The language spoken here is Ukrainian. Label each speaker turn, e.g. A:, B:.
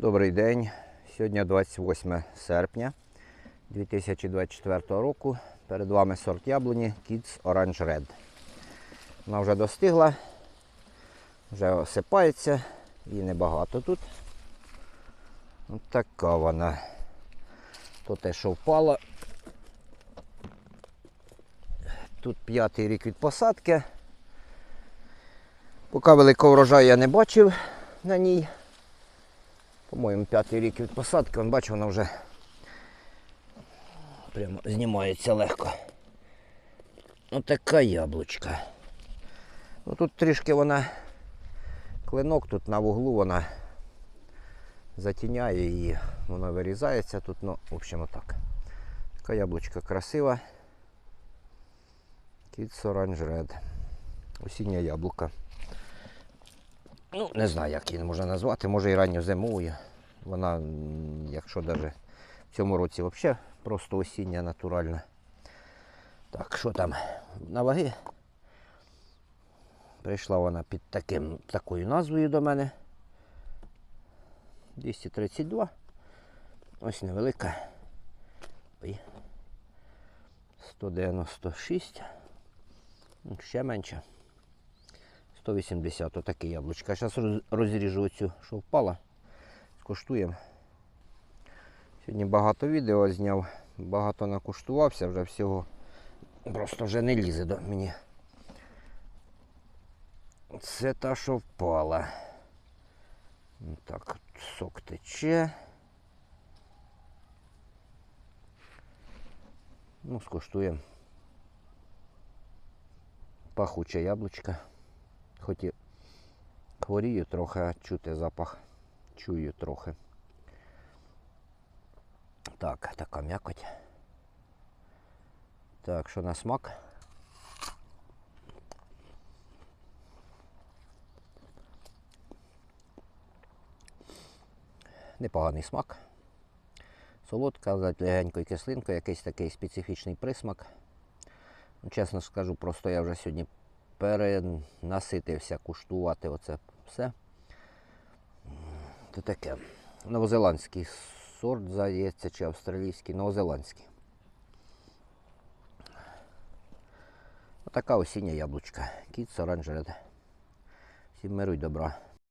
A: Добрий день. Сьогодні 28 серпня 2024 року. Перед вами сорт яблуні Kids Orange Red. Вона вже достигла, вже осипається і небагато тут. Ось така вона. То те, що впало. Тут п'ятий рік від посадки. Поки великого врожаю я не бачив на ній. По-моєму, п'ятий рік від посадки, Вон, бачу, вона вже прямо знімається легко. Ось така яблучка. Ну тут трішки вона клинок тут на вуглу вона затіняє її, вона вирізається тут, ну, в общем, отак. Така яблучка красива. Kids Orange Red. Осіння яблука. Ну, не знаю, як її можна назвати, може і ранньозимовою. Вона, якщо навіть в цьому році взагалі просто осіння натуральна. Так, що там на ваги? Прийшла вона під таким, такою назвою до мене. 232. Ось невелика. Ой. 196. Ну, Ще менше. 180 отаке яблучко. Зараз розріжу оцю, що впала. Скуштуємо. Сьогодні багато відео зняв, багато накуштувався вже всього. Просто вже не лізе до мені. Це та, що впала. Так, сок тече. Ну, скуштуємо. Пахуче яблучко. Хоч і хворію трохи, чути запах. Чую трохи. Так, така м'якоть. Так, що на смак? Непоганий смак. Солодка, з легенькою кислинкою, якийсь такий специфічний присмак. Ну, Чесно скажу, просто я вже сьогодні перенаситився куштувати оце все. Це таке. Новозеландський сорт, здається, чи австралійський, новозеландський. Отака осіння яблучка. Кіт Red. Всім миру й добра.